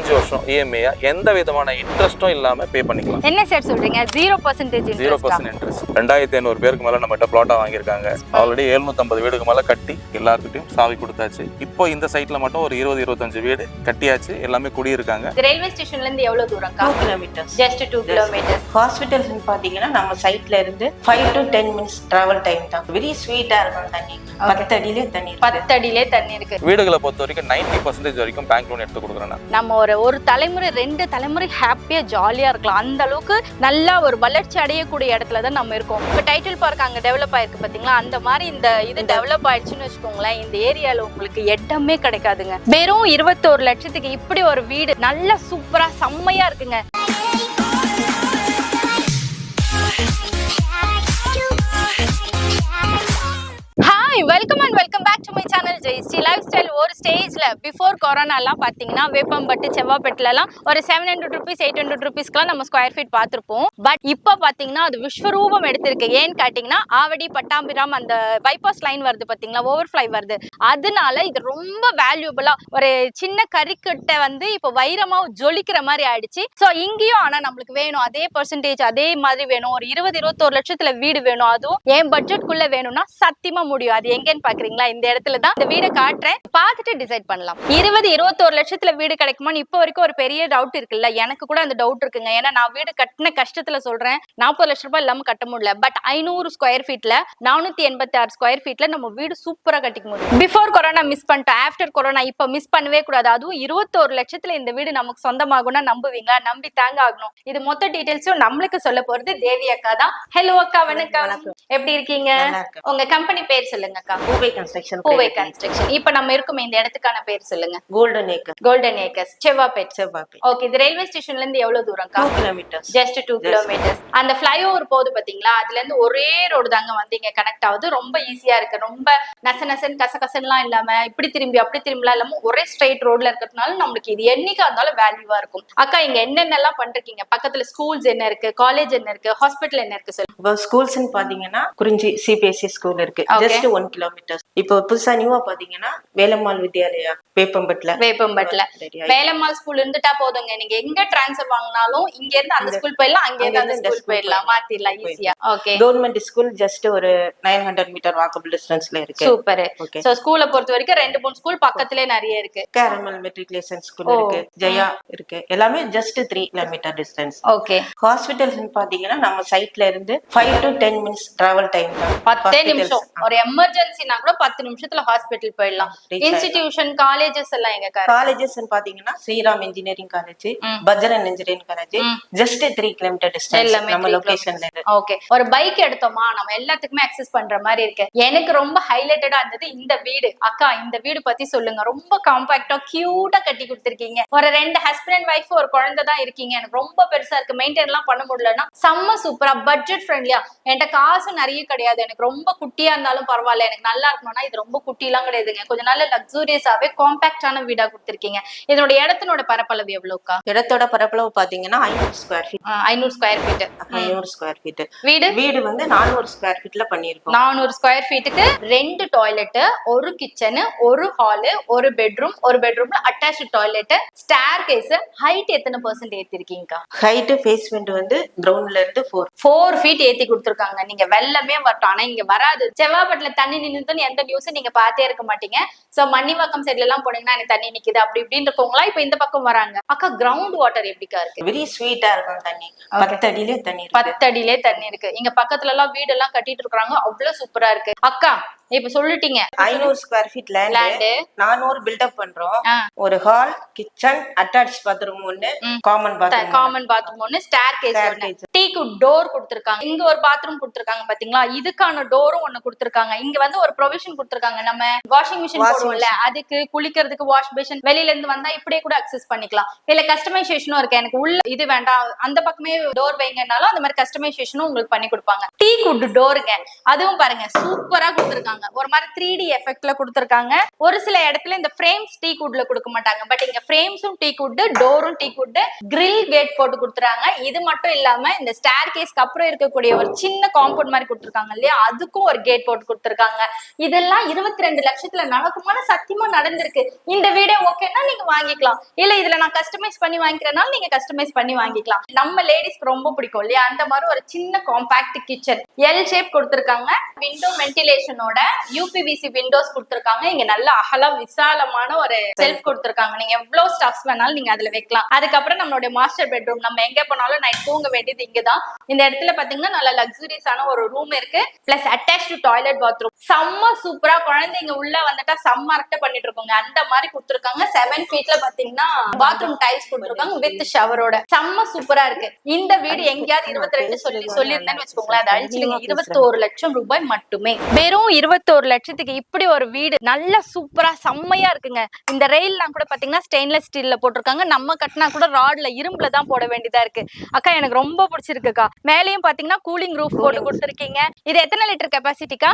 அஞ்சு வருஷம் இஎம்ஐயா எந்த விதமான இன்ட்ரெஸ்ட்டும் இல்லாம பே பண்ணிக்கலாம். என்ன சார் சொல்றீங்க? Zero percentage zero percent interest ரெண்டாயிரத்தி ஐநூறு பேருக்கு மேல நம்மகிட்ட பிளாட்டா வாங்கியிருக்காங்க. ஆல்ரெடி 750 வீடுக்கு மேல கட்டி எல்லாருக்கிட்டையும் சாவி கொடுத்தாச்சு. இப்போ இந்த சைட்ல மட்டும் ஒரு இருபது இருபத்தஞ்சு வீடு கட்டியாச்சு. எல்லாமே குடியிருக்காங்க. ரயில்வே ஸ்டேஷன்ல இருந்து எவ்வளவு தூரம் two kilometres just two kilometres hospitals பாத்தீங்கன்னா நம்ம சைட்ல இருந்து five to ten minutes travel time தான். வெரி ஸ்வீட்டா இருக்கும் தண்ணி. பத்து அடியிலே தண்ணி இருக்கு. பத்து அடியிலே தண்ணி இருக்கு. வீடுகளை பொறுத்த வரைக்கும் நைன்டி பர்சன்டேஜ் வரைக்கும் பேங்க் லோன் எடுத்து கொடுக்குறேன். நம்ம ஒரு ஒரு தலைமுறை ரெண்டு தலைமுறை ஹாப்பியா ஜாலியா இருக்கலாம். அந்த அளவுக்கு நல்லா ஒரு வளர்ச்சி அடையக்கூடிய இடத்துல தான் நம்ம இருக்கோம். இப்போ டைட்டில் பார்க் அங்கே டெவலப் ஆயிருக்கு பாத்தீங்களா? அந்த மாதிரி இந்த இது டெவலப் ஆயிடுச்சுன்னு வச்சுக்கோங்களேன் இந்த ஏரியால உங்களுக்கு இடமே கிடைக்காதுங்க. வெறும் இருபத்தோரு லட்சத்துக்கு இப்படி ஒரு வீடு நல்லா சூப்பரா செம்மையா இருக்குங்க. ஒரு பிஃபோர் கொரோனாலாம் பார்த்தீங்கன்னா வேப்பம்பட்டு செவ்வாப்பேட்டிலலாம் ஒரு seven hundred rupees eight hundred ருபீஸ்க்குலாம் நம்ம ஸ்கொயர் ஃபீட் பார்த்துருப்போம் பட் இப்போ பார்த்தீங்கன்னா அது விஸ்வரூபம் எடுத்திருக்கு. ஏன்னு கேட்டிங்கன்னா ஆவடி பட்டாம்பிராம் அந்த பைபாஸ் லைன் வருது பார்த்தீங்களா ஓவர் ஃப்ளை வருது. அதனால இது ரொம்ப வேல்யூபிளாக ஒரு சின்ன கறிக்கட்டை வந்து இப்போ வைரமா ஜொலிக்கிற மாதிரி ஆயிடுச்சு. ஸோ இங்கேயும் ஆனா நம்மளுக்கு வேணும். அதே பர்சன்டேஜ் அதே மாதிரி வேணும். ஒரு இருபது இருபத்தோரு லட்சத்துல வீடு வேணும். அதுவும் என் பட்ஜெட்குள்ள வேணும்னா சத்தியமா முடியும். அது எங்கேன்னு பாக்குறீங்களா? இந்த இடத்துல தான் இந்த வீடை காட்டுறேன். பார்த்துட்டு டிசைட் பண்ணலாம். இருபது இருபத்தோரு லட்சத்துல வீடு கிடைக்குமான்னு இப்போ வரைக்கும் ஒரு பெரிய டவுட் இருக்குல்ல. எனக்கு கூட அந்த டவுட் இருக்குங்க. ஏன்னா நான் வீடு கட்டின கஷ்டத்துல சொல்றேன். நாற்பது லட்ச ரூபாய் இல்லாம கட்ட முடியல. பட் ஐநூறு ஸ்கொயர் ஃபீட்ல நானூத்தி எண்பத்தி ஆறு ஸ்கொயர் ஃபீட்ல நம்ம வீடு சூப்பரா கட்டிக்க முடியும். பிஃபோர் கொரோனா மிஸ் பண்ணிட்டோம். ஆஃப்டர் கொரோனா இப்ப மிஸ் பண்ணவே கூடாது. அதுவும் இருபத்தோரு லட்சத்துல இந்த வீடு நமக்கு சொந்தமாகும்னா நம்புவீங்க. நம்பி தாங்க ஆகணும். இது மொத்த டீடைல்ஸும் நம்மளுக்கு சொல்ல போறது தேவி அக்கா தான். ஹலோ அக்கா வணக்கம். எப்படி இருக்கீங்க? உங்க கம்பெனி பேர் சொல்லுங்க அக்கா. பூவை கன்ஸ்ட்ரக்ஷன் பூவை கன்ஸ்ட்ரக்ஷன் இப்ப நம்ம இருக்கும் இந்த இடத்துக்கான பேர் சொல்லுங்க? Golden acre golden acres Sevvapet செவ்வாப்பை okay இது ரயில்வே ஸ்டேஷன்ல இருந்து எவ்வளவு தூரம் two kilometres just two kilometres அந்த ஃபிளைஓவர் போகுது பாத்தீங்களா? அதுல இருந்து ஒரே ரோடு தாங்க வந்து இங்க கனெக்ட் ஆகுது. ரொம்ப ஈஸியா இருக்கு. ரொம்ப நச நசன் கச கசன்லாம் இல்லாம இப்படி திரும்பி அப்படி திரும்பிலாம் இல்லாம ஒரே ஸ்ட்ரைட் ரோட்ல இருக்கிறதுனால நம்மளுக்கு இது என்னைக்கா இருந்தாலும் வேல்யூவா இருக்கும். அக்கா இங்க என்னென்னலாம் பண்றீங்க? பக்கத்துல ஸ்கூல்ஸ் என்ன இருக்கு? காலேஜ் என்ன இருக்கு? ஹாஸ்பிட்டல் என்ன இருக்கு சொல்லுங்க இப்போ ஸ்கூல்ஸ்னு பாத்தீங்கன்னா குறிஞ்சி சிபிஎஸ்சி ஸ்கூல் இருக்கு. ஜஸ்ட் ஒன் கிலோமீட்டர்ஸ் இப்போ புதுசா நியூவா பாத்தீங்கன்னா வேலம்மாள் வித்யாலயா. வேப்பம்பட்டுல வேப்பம்பட்டுல. வேலம்மாள் ஸ்கூல் இருந்துட்டா போதுங்க. நீங்க எங்க டிரான்ஸ்ஃபர் வாங்கினாலும் இங்க இருந்து அந்த ஸ்கூல் போயிடலாம் அங்க இருந்து அந்த ஸ்கூல் போயிடலாம். மாத்திடலாம் ஈஸியா ஓகே கவர்மெண்ட் ஸ்கூல் ஜஸ்ட் ஒரு நைன் ஹண்ட்ரட் மீட்டர் வாக்கபிள் டிஸ்டன்ஸ்ல இருக்கு. சூப்பர். சோ ஸ்கூலை பொறுத்த வரைக்கும் ரெண்டு மூணு ஸ்கூல் பக்கத்திலே நிறைய இருக்கு. Carmel matriculation school. இருக்கு. ஜெயா இருக்கு. எல்லாமே just three kilometre distance okay hospitals பாத்தீங்கன்னா நம்ம சைட்ல இருந்து five to ten minutes travel time பத்தே. நிமிஷம். ஒரு எமர்ஜென்சினா கூட பத்து நிமிஷத்துல ஹாஸ்பிட்டல் போயிடலாம். இன்ஸ்டிடியூஷன் காலேஜஸ் எல்லாம் எங்க காலேஜஸ் பாத்தீங்கன்னா Sriram engineering college. பஜரன் engineering college. Just three kilometre distance எல்லாமே நம்ம லொகேஷன்ல ஓகே ஒரு பைக் எடுத்தோமா நம்ம எல்லாத்துக்குமே அக்சஸ் பண்ற மாதிரி இருக்கு. எனக்கு ரொம்ப ஹைலைட்டடா இருந்தது இந்த வீடு. அக்கா இந்த வீடு பத்தி சொல்லுங்க. ரொம்ப காம்பாக்டா கியூட்டா கட்டி கொடுத்திருக்கீங்க. ஒரு ரெண்டு ஹஸ்பண்ட் அண்ட் ஒய்ஃப் ஒரு குழந்தை தான் இருக்கீங்க. எனக்கு ரொம்ப பெருசா இருக்கு. மெயின்டைன் எல்லாம் பண்ண முடியலன்னா செம்ம சூப்பரா பட்ஜெட் ஃப்ரெண்ட்லியா என்கிட்ட காசு நிறைய கிடையாது. எனக்கு ரொம்ப குட்டியா இருந்தாலும் பரவாயில்ல. எனக்கு நல்லா இருக்கணும்னா இது ரொம்ப குட்டிலாம் கிடையாதுங்க. கொஞ்சம் நல்ல லக்ஸூரியஸாவே காம்பாக்டான வீடா கொடுத்திருக்கீங்க. இதனோட இடத்தினோட பரப்பளவு எவ்வளவுக்கா? இடத்தோட பரப்பளவு பாத்தீங்கன்னா ஐநூறு ஸ்கொயர் ஃபீட் ஐநூறு ஸ்கொயர் ஃபீட் ஐநூறு ஸ்கொயர் ஃபீட் வீடு? வீடு வந்து நானூறு ஸ்கொயர் ஃபீட்ல பண்ணிருக்கோம் நானூறு ஸ்கொயர் ஃபீட்டுக்கு ரெண்டு டாய்லெட் ஒரு கிச்சனு ஒரு ஹாலு ஒரு பெட்ரூம் ஒரு பெட்ரூம்ல attach toilet staircase height எத்தனை பர்சன்ட் ஏத்திருக்கீங்கக்கா? ஹைட் ஃபேஸ்மெண்ட் வந்து கிரவுண்ட்ல இருந்து ஃபோர் ஃபோர் ஃபீட் ஏத்தி கொடுத்துருக்காங்க. நீங்க வெள்ளமே வரட்டும். ஆனா இங்க வராது. செவ்வாப்பட்டில தண்ணி நின்னுதுன்னு எந்த நியூஸும் நீங்க பார்த்தே இருக்க மாட்டீங்க. சோ மண்ணிவாக்கம் சைட்ல எல்லாம் போனீங்கன்னா எனக்கு தண்ணி நிக்குது அப்படி இப்படின்னு இருக்கவங்களா இப்ப இந்த பக்கம் வராங்க. அக்கா கிரவுண்ட் வாட்டர் எப்படிக்கா இருக்கு? வெரி ஸ்வீட்டா இருக்கும் தண்ணி. பத்து அடியிலே தண்ணி பத்து அடியிலே தண்ணி இருக்கு. இங்க பக்கத்துல எல்லாம் வீடு எல்லாம் கட்டிட்டு இருக்காங்க அவ்வளவு சூப்பரா இருக்கு. அக்கா இப்ப சொல்லிட்டீங்க. ஐநூறு ஸ்கொயர் ஃபீட் லேண்ட் நானூறு பில்டப் பண்றோம். ஒரு ஹால் கிச்சன் அட்டாச் பாத்ரூம் ஒண்ணு. காமன் பாத்ரூம் காமன் பாத்ரூம் ஒண்ணு. ஸ்டேர் கேஸ் ஒண்ணு. டீக்கு டோர் கொடுத்திருக்காங்க. இங்க ஒரு பாத்ரூம் கொடுத்திருக்காங்க பாத்தீங்களா? இதுக்கான டோரும் ஒண்ணு கொடுத்திருக்காங்க. இங்க வந்து ஒரு ப்ரொவிஷன் கொடுத்திருக்காங்க. நம்ம வாஷிங் மிஷின் போடுவோம்ல அதுக்கு குளிக்கிறதுக்கு வாஷ் பேஷன் வெளியில இருந்து வந்தா இப்படியே கூட அக்சஸ் பண்ணிக்கலாம். இல்ல கஸ்டமைசேஷனும் இருக்கு. எனக்கு உள்ள இது வேண்டாம். அந்த பக்கமே டோர் வைங்கனாலும் அந்த மாதிரி கஸ்டமைசேஷனும் உங்களுக்கு பண்ணி கொடுப்பாங்க. டீ குட் டோருங்க அதுவும் பாருங்க சூப்பரா கொடுத்திருக்காங்க. ஒரு மாதிரி த்ரீ டி எஃபெக்ட்ல கொடுத்துருக்காங்க. ஒரு சில இடத்துல இந்த ஃப்ரேம்ஸ் டீ குட்ல கொடுக்க மாட்டாங்க. பட் இங்க ஃப்ரேம்ஸும் டீ குட் டோரும் டீ குட் கிரில் கேட் போட்டு கொடுத்துறாங்க. இது மட்டும் இல்லாம இந்த ஸ்டேர் கேஸ்க்கு அப்புறம் இருக்கக்கூடிய ஒரு சின்ன காம்பவுண்ட் மாதிரி கொடுத்துருக்காங்க இல்லையா? அதுக்கும் ஒரு கேட் போட்டு கொடுத்துருக்காங்க. இதெல்லாம் இருபத்தி ரெண்டு லட்சத்துல நடக்குமான சத்தியமா நடந்திருக்கு. இந்த வீடே ஓகேன்னா நீங்க வாங்கிக்கலாம். இல்ல இதுல நான் கஸ்டமைஸ் பண்ணி வாங்கிக்கிறனால நீங்க கஸ்டமைஸ் பண்ணி வாங்கிக்கலாம். நம்ம லேடிஸ்க்கு ரொம்ப பிடிக்கும் இல்லையா? அந்த மாதிரி ஒரு சின்ன காம்பாக்ட் கிச்சன் எல் ஷேப் கொடுத்துருக்காங்க. விண்டோ வென்டிலேஷனோட யூபிவிசி விண்டோஸ் கொடுத்துருக்காங்க. இங்க நல்ல அகலம் விசாலமான ஒரு செல்ஃப் கொடுத்துருக்காங்க. நீங்க எவ்வளவு ஸ்டாஃப்ஸ் வேணாலும் நீங்க அதுல வைக்கலாம். அதுக்கப்புறம் நம்மளுடைய மாஸ்டர் பெட்ரூம் நம்ம எங்க போனாலும் நைட் தூங்க வேண்டியது இங்கதான். இந்த இடத்துல பாத்தீங்கன்னா நல்ல லக்ஸூரியஸான ஒரு ரூம் இருக்கு. Plus attach to toilet bathroom செம்ம சூப்பரா குழந்தைங்க உள்ள வந்துட்டா செம்ம அரட்டை பண்ணிட்டு இருக்கோங்க. அந்த மாதிரி கொடுத்துருக்காங்க. செவன் ஃபீட்ல பாத்தீங்கன்னா பாத்ரூம் டைல்ஸ் கொடுத்துருக்காங்க வித் ஷவரோட செம்ம சூப்பரா இருக்கு. இந்த வீடு எங்கேயாவது இருபத்தி ரெண்டு சொல்லி சொல்லியிருந்தேன்னு வச்சுக்கோங்களேன். அதை அழிச்சிடுங்க. இருபத்தோரு லட்சம் ரூபாய் மட்டுமே. வெறும் இருபத்தோரு லட்சத்துக்கு இப்படி ஒரு வீடு நல்ல சூப்பரா செம்மையா இருக்குங்க. இந்த ரெயில்லாம் கூட பாத்தீங்கன்னா ஸ்டெயின்லெஸ் ஸ்டீல்ல போட்டிருக்காங்க. நம்ம கட்டினா கூட ராட்ல இரும்புல தான் போட வேண்டியதா இருக்கு. அக்கா எனக்கு ரொம்ப பிடிச்சிருக்குக்கா. மேலேயும் பாத்தீங்கன்னா கூலிங் ரூஃப் போட்டு கொடுத்துருக்கீங்க. இது எத்தனை லிட்டர் கெப்பாசிட்டிக்கா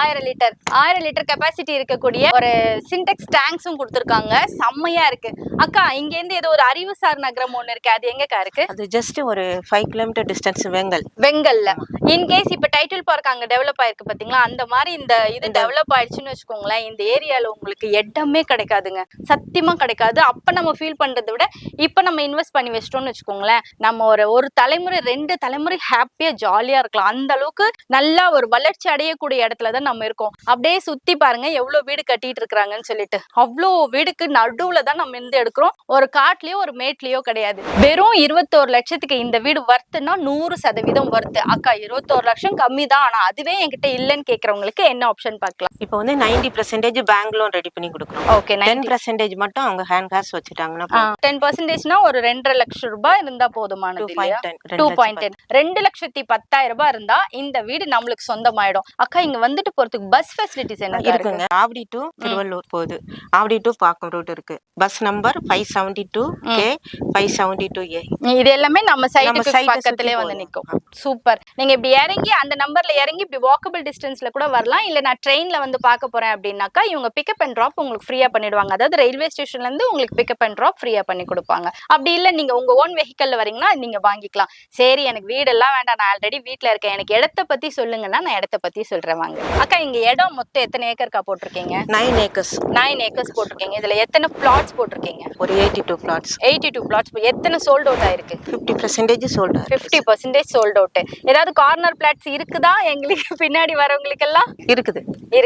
ஆயிரம் லிட்டர் ஆயிரம் லிட்டர் கெப்பாசிட்டி இருக்கக்கூடிய ஒரு சின்டெக்ஸ் டேங்க்ஸும் கொடுத்துருக்காங்க. செம்மையா இருக்கு. அக்கா இங்க இருந்து ஏதோ ஒரு அறிவுசார் நகரம் ஒண்ணு இருக்கு அது எங்கக்கா இருக்கு? அது ஜஸ்ட் ஒரு ஃபைவ் கிலோமீட்டர் டிஸ்டன்ஸ் வெங்கல். வெங்கல்ல. இன்கேஸ் இப்ப டைட்டில் பார்க் அங்க டெவலப் ஆயிருக்கு பாத்தீங்களா அந்த மாதிரி இந்த இது டெவலப் ஆயிடுச்சுன்னு வச்சுக்கோங்களேன் இந்த ஏரியால உங்களுக்கு இடமே கிடைக்காதுங்க. சத்தியமா கிடைக்காது. அப்ப நம்ம ஃபீல் பண்றதை விட இப்ப நம்ம இன்வெஸ்ட் பண்ணி வச்சிட்டோம்னு வச்சுக்கோங்களேன் நம்ம ஒரு ஒரு தலைமுறை ரெண்டு தலைமுறை ஹாப்பியா ஜாலியா இருக்கலாம். அந்த அளவுக்கு நல்லா ஒரு வளர்ச்சி அடையக்கூடிய இடத்துல தான் நம்ம இருக்கோம். அப்படியே சுத்தி பாருங்க எவ்வளவு வீடு கட்டிட்டு இருக்கிறாங்கன்னு சொல்லிட்டு. அவ்வளோ வீடுக்கு நடுவுல தான் நம்ம இருந்து எடுக்கிறோம். ஒரு காட்டுலயோ ஒரு மேட்லயோ கிடையாது. வெறும் இருபத்தோரு லட்சத்துக்கு இந்த வீடு வர்த்துனா நூறு சதவீதம் வர்த்து அக்கா இருபத்தோரு லட்சம் கம்மி தான் ஆனா அதுவே என்கிட்ட இல்லைன்னு கேக்குறவங்களுக்கு என்ன ஆப்ஷன் பார்க்கலாம்? இப்போ வந்து ninety percentage bank loan ready பண்ணி கொடுக்குறோம். ஓகே டென் பர்சன்டேஜ் மட்டும் அவங்க ஹேண்ட் கேஷ் வச்சுட்டாங்கன்னா டென் பர்சன்டேஜ்னா ஒரு ரெண்டரை லட்சம் ரூபாய் இருந்தா போதுமானது டூ பாயிண்ட் டென் ரெண்டு லட்சத்தி பத்தாயிரம் ரூபாய் இருந்தா இந்த வீடு நம்மளுக்கு சொந்தமாயிடும். அக்கா இங்க வந்துட்டு போறதுக்கு பஸ் ஃபெசிலிட்டிஸ் என்ன இருக்கு? இருக்குங்க. ஆவடி டு திருவள்ளூர் போகுது. ஆவடி டு பாக்கம் ரோடு இருக்கு. Bus number five seventy two K five seventy two A இது எல்லாமே நம்ம சைடுக்கு site அ பக்கத்திலே சுத்தி வந்து. நிக்கும். சூப்பர் நீங்க இப்படி இறங்கி அந்த நம்பர்ல இறங்கி இப்படி வாக்கபிள் டிஸ்டன்ஸ்ல கூட வரலாம். இல்ல நான் ட்ரெயின்ல வந்து பார்க்க போறேன் அப்படின்னாக்கா இவங்க பிக்கப் அண்ட் ட்ராப் உங்களுக்கு ஃப்ரீயா பண்ணிடுவாங்க. அதாவது ரயில்வே ஸ்டேஷன்ல இருந்து உங்களுக்கு பிக்கப் அண்ட் ட்ராப் ஃப்ரீயா பண்ணி கொடுப்பாங்க. அப்படி இல்ல நீங்க உங்க ஓன் வெஹிக்கல்ல வரீங்கன்னா நீங்க வாங்கிக்கலாம். சரி எனக்கு வீடெல்லாம் வேண்டாம். நான் ஆல்ரெடி வீட்ல இருக்கேன். எனக்கு இடத்த பத்தி சொல்லுங்கன்னா நான் இடத்த பத்தி சொல்றேன் வாங்க. அக்கா இங்க இடம் மொத்தம் எத்தனை ஏக்கர்க்கா போட்டிருக்கீங்க? நைன் ஏக்கர்ஸ் நைன் ஏக்கர்ஸ் போட்டிருக்கீங்க. இதுல எத்தனை பிளாட்ஸ் போட்டிருக்கீங்க? ஒரு eighty two flats eighty two flats எத்தனை சோல்ட் அவுட் ஆயிருக்கு? Fifty percentage sold fifty percentage sold out ஏதாவது கார்னர் பிளாட்ஸ் இருக்குதா எங்களுக்கு பின்னாடி வரவங்களுக்கெல்லாம்? இருக்குது.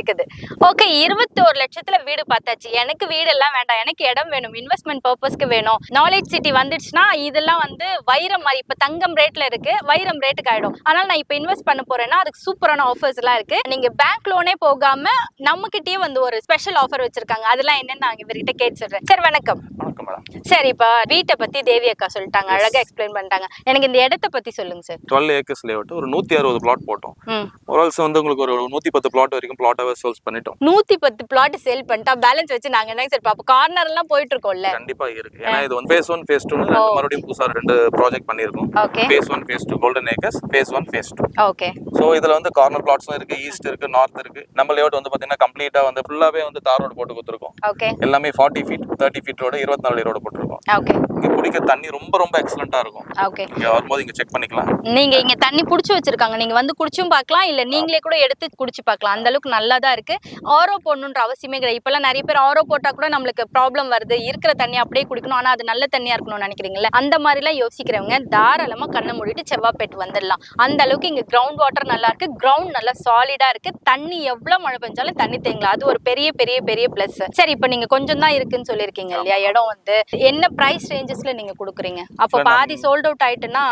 இருக்குது ஓகே இருபத்தோரு லட்சத்துல வீடு பார்த்தாச்சு. எனக்கு வீடு எல்லாம் வேண்டாம். எனக்கு இடம் வேணும். இன்வெஸ்ட்மெண்ட் பர்பஸ்க்கு வேணும். நாலேஜ் சிட்டி வந்துச்சுன்னா இதெல்லாம் வந்து வைரம் மாதிரி இப்ப தங்கம் ரேட்ல இருக்கு. வைரம் ரேட்டுக்கு ஆயிடும். ஆனால் நான் இப்ப இன்வெஸ்ட் பண்ண போறேன்னா அதுக்கு சூப்பரான ஆஃபர்ஸ் எல்லாம் இருக்கு. நீங்க பேங்க் லோனே போகாம நம்ம கிட்டயே வந்து ஒரு ஸ்பெஷல் ஆஃபர் வச்சிருக்காங்க. அதெல்லாம் என்னன்னு நான் இவர்கிட்ட கேட்டு சொல்றேன். சார் வணக்கம். மேடம். சரி இப்ப வீட்டை பத்தி தேவி அக்கா சொல்லிட்டாங்க அழகா எக்ஸ்பிளைன் பண்ணிட்டாங்க. எனக்கு இந்த இடத்த பத்தி சொல்லுங்க சார் டுவெல் ஏக்கர்ஸ் லேஅவுட் ஒரு நூற்றி அறுபது பிளாட் போட்டோம். ஆல்சோ வந்து உங்களுக்கு ஒரு நூற்றி பத்து பிளாட் வரைக்கும் பிளாட்டாகவே சேல்ஸ் பண்ணிட்டோம். நூத்தி பத்து பிளாட் சேல் பண்ணிட்டா பேலன்ஸ் வச்சு நாங்க என்ன சார் பாப்போம் கார்னர் எல்லாம் போயிட்டு இருக்கோம்ல கண்டிப்பா இருக்கு. ஏன்னா இது வந்து ஃபேஸ் ஒன் ஃபேஸ் டூ மறுபடியும் புதுசா ரெண்டு ப்ராஜெக்ட் பண்ணியிருக்கோம். Okay phase one phase two golden acres phase one phase two okay so இதுல வந்து கார்னர் பிளாட்ஸும் இருக்கு ஈஸ்ட் இருக்கு நார்த் இருக்கு. நம்ம லேஅவுட் வந்து பாத்தீங்கன்னா கம்ப்ளீட்டா வந்து ஃபுல்லாவே வந்து தார் ரோடு போட்டு கொடுத்துருக்கோம். ஓகே எல்லாமே forty feet thirty feet road இருபத்தி நாலு ரோடு போட்டிருக்கோம். ஓகே இங்க குடிக்க தண்ணி ரொம்ப ரொம்ப எக்ஸலண்டா இருக்கும். இங்க வரும்போது இங்க செக் பண்ணிக்கலாம். நீங்க இங்க தண்ணி புடிச்சு வச்சிருக்காங்க. நீங்க வந்து குடிச்சும் பார்க்கலாம் இல்ல நீங்களே கூட எடுத்து குடிச்சு பார்க்கலாம். அந்த அளவுக்கு நல்லா தான் இருக்கு. ஆரோ போடணுன்ற அவசியமே கிடையாது. இப்பெல்லாம் நிறைய பேர் ஆரோ போட்டா கூட நம்மளுக்கு ப்ராப்ளம் வருது. இருக்கிற தண்ணி அப்படியே குடிக்கணும். ஆனா அது நல்ல தண்ணியா இருக்கணும்னு நினைக்கிறீங்களா அந்த மாதிரி எல்லாம் யோசிக்கிறவங்க தாராளமா கண்ணை மூடிட்டு செவ்வாப்பேட்டு வந்துடலாம். அந்த அளவுக்கு இங்க கிரவுண்ட் வாட்டர் நல்லா இருக்கு. கிரவுண்ட் நல்லா சாலிடா இருக்கு. தண்ணி எவ்வளவு மழை பெஞ்சாலும் தண்ணி தேங்கலாம் அது ஒரு பெரிய பெரிய பெரிய பிளஸ் சரி இப்ப நீங்க கொஞ்சம் தான் இருக்குன்னு சொல்லிருக்கீங்க இல்லையா? இடம் வந்து என்ன பிரைஸ் ரேஞ்சஸ்ல நீங்க கொடுக்குறீங்க. அப்ப பாதி சோல்ட் அவுட் ஆயிட்டுன்னா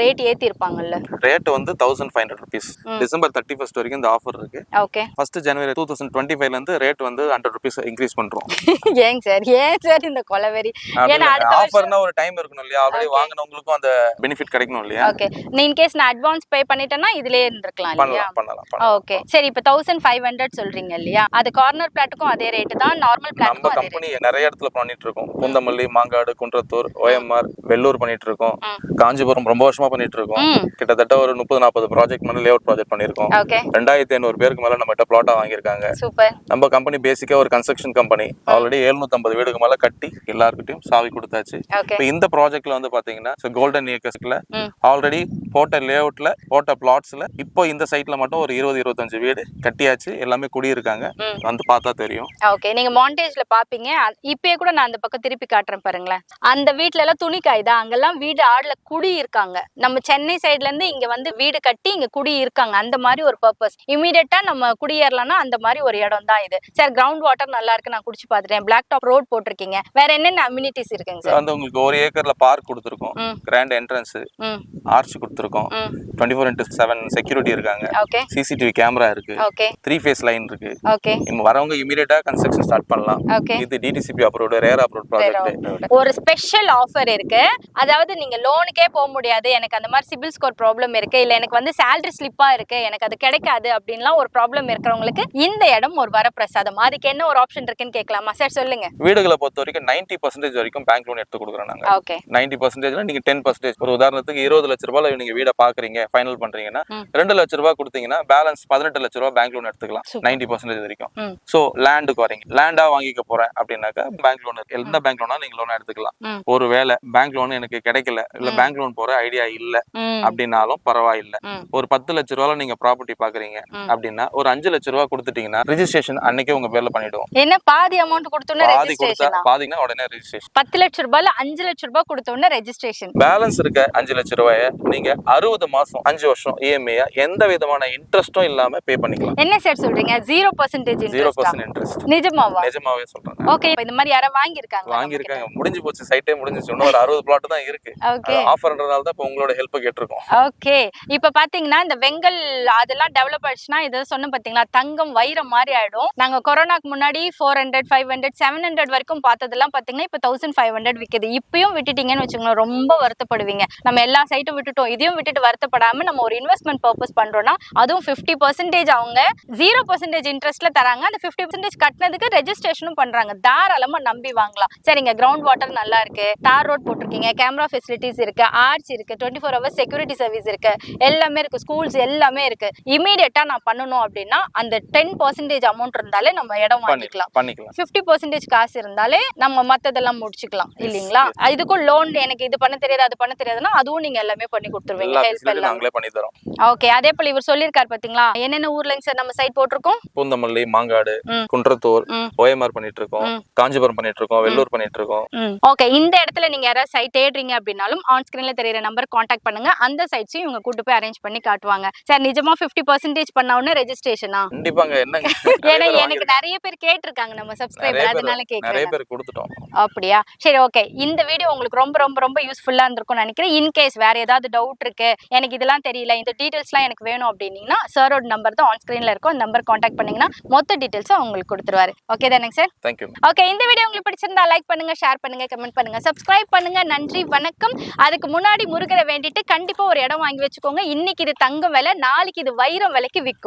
ரேட் ஏத்தி இருப்பாங்கல்ல ரேட் வந்து thousand five hundred rupees December thirty first வரைக்கும் இந்த ஆஃபர் இருக்கு. Okay first January two thousand twenty ஃபைவ்ல இருந்து ரேட் வந்து ஹண்ட்ரட் ருபீஸ் இன்க்ரீஸ் பண்றோம். ஏங்க சார் ஏன் சார் இந்த கொலவெறி? ஏன்னா அடுத்த ஆஃபர்னா ஒரு டைம் இருக்கணும் இல்லையா? ஆல்ரெடி வாங்கினவங்களுக்கும் அந்த பெனிஃபிட் கிடைக்கணும் இல்லையா? ஓகே இன் கேஸ் நான் அட்வான்ஸ் பே பண்ணிட்டேன்னா இதுலயே இருந்திருக்கலாம் இல்லையா? பண்ணலாம் ஓகே சரி இப்போ தௌசண்ட் ஃபைவ் ஹண்ட்ரட் சொல்றீங்க இல்லையா? அது கார்னர் பிளாட்டுக்கும் அதே ரேட்டு தான். நார்மல் பிளாட்டுக்கும் அதே கம்பெனி நிறைய இடத்துல பண்ணிட்டு இருக்கோம். பூந்தமல்லி மாங்காடு குன்றத்தூர் OMR வெள்ளூர் பண்ணிட்டு இருக்கோம். காஞ்சிபுரம் ரொம்ப வருஷமா பண்ணிட்டு இருக்கோம் கிட்டத்தட்ட ஒரு முப்பது நாற்பது ப்ராஜெக்ட் மேல லேஅவுட் ப்ராஜெக்ட் பண்ணியிருக்கோம். ஓகே. ரெண்டாயிரத்தி ஐநூறு பேருக்கு மேல நம்ம பிளாட்டா வாங்கியிருக்காங்க. நம்ம கம்பெனி பேசிக்கா ஒரு கன்ஸ்ட்ரக்ஷன் கம்பெனி ஆல்ரெடி 750 வீடுக்கு மேல கட்டி எல்லாருக்கிட்டையும் சாவி கொடுத்தாச்சு. இப்போ இந்த ப்ராஜெக்ட்ல வந்து பாத்தீங்கன்னா கோல்டன் ஏக்கர்ஸ்ல. ஆல்ரெடி போட்ட லேஅவுட்ல போட்ட பிளாட்ஸ்ல இப்போ இந்த சைட்ல மட்டும் ஒரு இருபது இருபத்தஞ்சு வீடு கட்டியாச்சு. எல்லாமே குடியிருக்காங்க. வந்து பார்த்தா தெரியும். ஓகே. நீங்க மாண்டேஜ்ல பாப்பீங்க. இப்பயே கூட நான் அந்த பக்கம் திருப்பி காட்டுறேன் பாருங்களேன். அந்த வீட்ல எல்லாம் துணி காயுதா? அங்கெல்லாம் வீடு ஆடுல குடி இருக்காங்க. நம்ம சென்னை சைடுல இருந்து இங்க வந்து வீடு கட்டி இங்க குடி இருக்காங்க. அந்த மாதிரி ஒரு பர்பஸ் இமீடியட்டா நம்ம குடியேறலாம்னா அந்த மாதிரி ஒரு இடம் தான் இது. சார் கிரவுண்ட் வாட்டர் நல்லா இருக்கு. நான் குடிச்சு பாத்துட்டேன் பிளாக் டாப் ரோட் போட்டிருக்கீங்க. வேற என்னென்ன அம்யூனிட்டிஸ் இருக்குங்க சார் வந்து உங்களுக்கு ஒரு ஏக்கர்ல பார்க் கொடுத்துருக்கோம். கிராண்ட் என்ட்ரன்ஸ் ஆர்ச் கொடுத்துருக்கோம். Twenty four into seven security இருக்காங்க. ஓகே. சிசிடிவி கேமரா இருக்கு. ஓகே. த்ரீ ஃபேஸ் லைன் இருக்கு. ஓகே. நம்ம வரவங்க இமீடியட்டா கன்ஸ்ட்ரக்ஷன் ஸ்டார்ட் பண்ணலாம். ஓகே. இது DTCP approved RERA approve project ஒரு ஸ்பெஷல் ஆஃபர் இருக்கு. அதாவது நீங்க லோனுக்கே போக முடியாது. எனக்கு அந்த மாதிரி சிபில் ஸ்கோர் ப்ராப்ளம் இருக்கு. இல்ல எனக்கு வந்து சேலரி ஸ்லிப்பா இருக்கு. எனக்கு அது கிடைக்காது அப்படின்லாம் ஒரு ப்ராப்ளம் இருக்கிறவங்களுக்கு இந்த இடம் ஒரு வரப்பிரசாதம். அதுக்கு என்ன ஒரு ஆப்ஷன் இருக்குன்னு கேட்கலாமா? சார் சொல்லுங்க. வீடுகளை பொறுத்த வரைக்கும் நைன்டி பர்சன்டேஜ் வரைக்கும் பேங்க் லோன் எடுத்து கொடுக்குறோம் நாங்க. ஓகே நைன்டி பர்சன்டேஜ்ல நீங்க டென் பர்சன்டேஜ் ஒரு உதாரணத்துக்கு இருபது லட்ச ரூபாய் நீங்க வீட பாக்குறீங்க ஃபைனல் பண்றீங்கன்னா. ரெண்டு லட்ச ரூபாய் கொடுத்தீங்கன்னா பேலன்ஸ் பதினெட்டு லட்ச ரூபாய் பேங்க் லோன் எடுத்துக்கலாம். நைன்டி பர்சன்டேஜ் வரைக்கும். சோ லேண்டுக்கு வரீங்க. லேண்டா வாங்கிக்க போறேன் அப்படின்னாக்கா பேங்க் லோன் எந்த பேங்க் லோனா நீங்க லோன் எடுத்துக்கலாம். ஒரு வேலை பேங்க் லோன் எனக்கு கிடைக்கல இல்ல. பேங்க் லோன் போற ஐடியா இல்ல அப்படின்னாலும் பரவாயில்ல. ஒரு பத்து லட்ச ரூபாய் நீங்க ப்ராப்பர்ட்டி பாக்குறீங்க. அப்படின்னா ஒரு அஞ்சு லட்ச ரூபாய் கொடுத்துட்டீங்கன்னா ரிஜிஸ்ட்ரேஷன் அன்னைக்கே உங்க பேர்ல பண்ணிடுவோம். என்ன பாதி அமௌண்ட் கொடுத்தோன்னே பாதி கொடுத்தா பாதிங்கன்னா உடனே ரிஜிஸ்ட்ரேஷன் பத்து லட்ச ரூபாயில அஞ்சு லட்ச ரூபாய் கொடுத்தோன்னே ரெஜிஸ்ட்ரேஷன் பேலன்ஸ் இருக்க அஞ்சு லட்ச ரூபாய நீங்க அறுபது மாசம் அஞ்சு வருஷம் E இஎம்ஐ எந்த விதமான இன்ட்ரெஸ்டும் இல்லாம பே பண்ணிக்கலாம். என்ன சார் சொல்றீங்க? Zero percentage zero percent interest நிஜமாவா? நிஜமாவே சொல்றேன் ஓகே இந்த மாதிரி யாராவது வாங்கியிருக்காங்க. வாங்கியிருக்காங்க முடிஞ்சு போச்சு சைட்டே முடிஞ்சிச்சு இன்னும் ஒரு அறுபது பிளாட் தான் இருக்கு. ஓகே ஆஃபர்ன்றதால தான் இப்போ உங்களோட ஹெல்ப் கேட்டிருக்கோம். ஓகே இப்ப பாத்தீங்கன்னா இந்த வெங்கல் அதெல்லாம் டெவலப் ஆயிடுச்சுன்னா இதை சொன்ன பாத்தீங்களா தங்கம் வைரம் மாதிரி ஆயிடும். நாங்க கொரோனாக்கு முன்னாடி four hundred five hundred seven hundred வரைக்கும் பார்த்ததெல்லாம் பாத்தீங்கன்னா இப்ப தௌசண்ட் ஃபைவ் ஹண்ட்ரட் விக்குது. இப்பயும் விட்டுட்டீங்கன்னு வச்சுக்கோங்களேன் ரொம்ப வருத்தப்படுவீங்க. நம்ம எல்லா சைட்டும் விட்டுட்டோம். இதையும் விட்டுட்டு வருத்தப்படாம நம்ம ஒரு இன்வெஸ்ட்மெண்ட் பர்பஸ் பண்றோம்னா அதுவும் ஃபிஃப்டி பர்சன்டேஜ் அவங்க ஜீரோ பர்சன்டேஜ் இன்ட்ரெஸ்ட்ல தராங்க. அந்த ஃபிஃப்டி பர்சன்டேஜ் கட்டினதுக்கு ரெஜிஸ்ட்ரேஷனும் பண்றாங்க. தாராளமா நம்பி வாங்கலாம். சரிங்க கிரவுண்ட் வாட்டர் நல்லா இருக்கு தார் ரோட் போட்டிருக்கீங்க கேமரா ஃபெசிலிட்டிஸ் இருக்கு ஆர்ச் இருக்கு twenty four hours security service இருக்கு எல்லாமே இருக்கு ஸ்கூல்ஸ் எல்லாமே இருக்கு. இமீடியட்டா நான் பண்ணணும் அப்படின்னா அந்த டென் பர்சன்டேஜ் அமௌண்ட் இருந்தாலே நம்ம இடம் வாங்கிக்கலாம். ஃபிஃப்டி பர்சன்டேஜ் காசு இருந்தாலே நம்ம மத்ததெல்லாம் முடிச்சுக்கலாம் இல்லைங்களா? இதுக்கும் லோன் எனக்கு இது பண்ண தெரியாது அது பண்ண தெரியாதுன்னா அதுவும் நீங்க எல்லாமே பண்ணி கொடுத்துருவீங்க. ஹெல்ப் எல்லாம். நாங்களே பண்ணி தரோம். ஓகே அதே போல இவர் சொல்லியிருக்காரு பாத்தீங்களா என்னென்ன ஊர்லங்க சார் நம்ம சைட் போட்டிருக்கோம்? பூந்தமல்லி மாங்காடு. குன்றத்தூர். ஓஎம்ஆர் பண்ணிட்டு இருக்கோம். காஞ்சிபுரம் பண்ணிட்டு இருக்கோம் வெள்ளூர் பண்ணிட்டு இருக்கோம் ஓகே இந்த இடத்துல நீங்க யாராவது சைட் தேடுறீங்க அப்படின்னாலும் ஆன் ஸ்கிரீன்ல தெரியுற நம்பர் காண்டாக்ட் பண்ணுங்க. அந்த சைட்ஸையும் இவங்க கூட்டு போய் அரேஞ்ச் பண்ணி காட்டுவாங்க. சார் நிஜமா 50% பர்சன்டேஜ் பண்ண உடனே ரெஜிஸ்ட்ரேஷனா கண்டிப்பாங்க. என்னங்க ஏன்னா எனக்கு நிறைய பேர் கேட்டிருக்காங்க நம்ம சப்ஸ்கிரைபர் பேர் அதனால நிறைய கேக்குறேன் பேர் கொடுத்துட்டோம். அப்படியா? சரி ஓகே இந்த வீடியோ உங்களுக்கு ரொம்ப ரொம்ப ரொம்ப யூஸ்ஃபுல்லா இருந்திருக்கும்னு நினைக்கிறேன். இன்கேஸ் வேற ஏதாவது டவுட் இருக்கு எனக்கு இதெல்லாம் தெரியல இந்த டீடைல்ஸ்லாம் எனக்கு வேணும் அப்படின்னீங்கன்னா சாரோட நம்பர் தான் ஆன் ஸ்கிரீன்ல இருக்கும். அந்த நம்பர் காண்டாக்ட் பண்ணீங்கன்னா மொத்த டீடைல்ஸும் உங்களுக்கு கொடுத்துருவாரு. ஓகே தானேங்க சார் தேங்க்யூ ஓகே இந்த வீடியோ உங்களுக்கு பிடிச்சிருந்தா லைக் பண்ணுங்க ஷேர் பண்ணுங்க. கமெண்ட் பண்ணுங்க. சப்ஸ்கிரைப் பண்ணுங்க. நன்றி வணக்கம். அதுக்கு முன்னாடி முருகரை வேண்டிட்டு கண்டிப்பா ஒரு இடம் வாங்கி வச்சுக்கோங்க. இன்னைக்கு இது தங்கம் விலை நாளைக்கு இது வைரம் விலைக்கு விற்கும்